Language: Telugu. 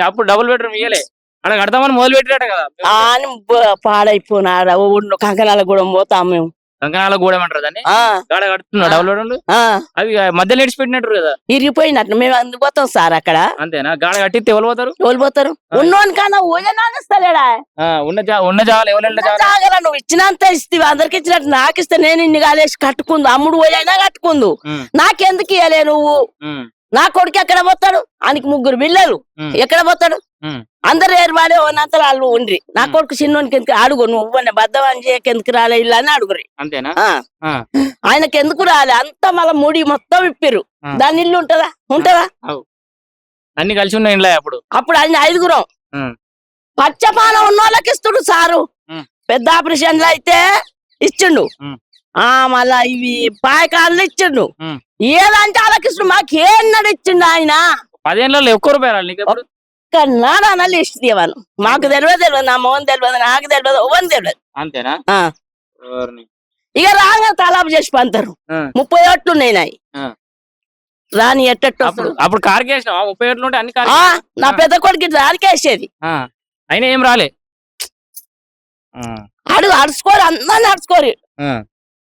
అప్పుడు డబుల్ బెడ్రూమ్ ఇయ్యలే. అక్కడ కడతామని మొదలు పెట్టిరట కదా. అని పాడైపోయినాడు ఊళ్ళో కంకణాల కూడా పోతాం మేము. కంకణాల గూడెమంటారు దాన్ని? ఆ. గాడ కడుతున్నా డబుల్ బెడ్రూమ్ అవి మధ్యలో పెట్టినట్టు కదా. ఇరిగిపోయినట్టు. మేము అందుకు పోతాం సార్ అక్కడ. అంతేనా? గాడ కట్టిస్తే ఎవరు పోతారు? ఎవరు పోతారు? ఉన్నోని కన్నా ఉన్న ఉన్న జాగాలు ఎవరు జాగాలు. జాగరా నువ్వు ఇచ్చినంత ఇస్తే అందరికి ఇచ్చినట్టు నాకు ఇస్తే నేను ఇన్ని కాలేసి కట్టుకుందు. అమ్ముడు పోయినా కట్టుకుందు. నాకెందుకు ఇయ్యలే నువ్వు? నా కొడుకు ఎక్కడ పోతాడు? ఆయనకి ముగ్గురు పిల్లలు. ఎక్కడ పోతాడు. అందరు ఏర్పాడే ఉన్నంత వాళ్ళు ఉండ్రి. నా. కొడుకు చిన్నోనికి ఎందుకు అడుగు? నువ్వు బద్దవాని చేయక ఎందుకు రాలే ఇల్లు అని అడుగురి అంతేనా. ఆయనకి ఎందుకు రాలే? అంత మళ్ళీ ముడి మొత్తం ఇప్పిరు. దాని ఇల్లు ఉంటదా? ఉంటదా? అన్ని కలిసి ఉన్నాయి అప్పుడు. అప్పుడు ఆయన ఐదుగురం. ఉమ్. పచ్చపానం ఉన్న వాళ్ళకి ఇస్తుడు సారు. పెద్ద ఆపరేషన్లు అయితే ఇచ్చిండు. ఆ మళ్ళా ఇవి పాయకాళ్ళు ఇచ్చిండు. ఏదంటే వాళ్ళకి ఇస్తుండు మాకు ఏన్నాడు ఇచ్చిండు ఆయన? పదేళ్ళలో ఎక్కువ రూపాయలు ఇవ్వను మాకు తెలియదు తెలియదు. నా మోహన్ తెలియదు నాకు తెలియదు ఓవని తెలియదు. అంతేనా? ఇక రాగా తలాపు చేసి పంతారు. ముప్పై ఓట్లు ఉన్నాయి నాయి. రాని ఎట్టట్టు అప్పుడు వస్తాడు. అప్పుడు కార్ కేసినావా? ముప్పై ఏళ్ళు ఉంటే అన్ని నా పెద్ద కొడుకు దానికి వేసేది అయినా ఏం రాలే. అడుగు అడుచుకోరు అందరిని అడుచుకోరు.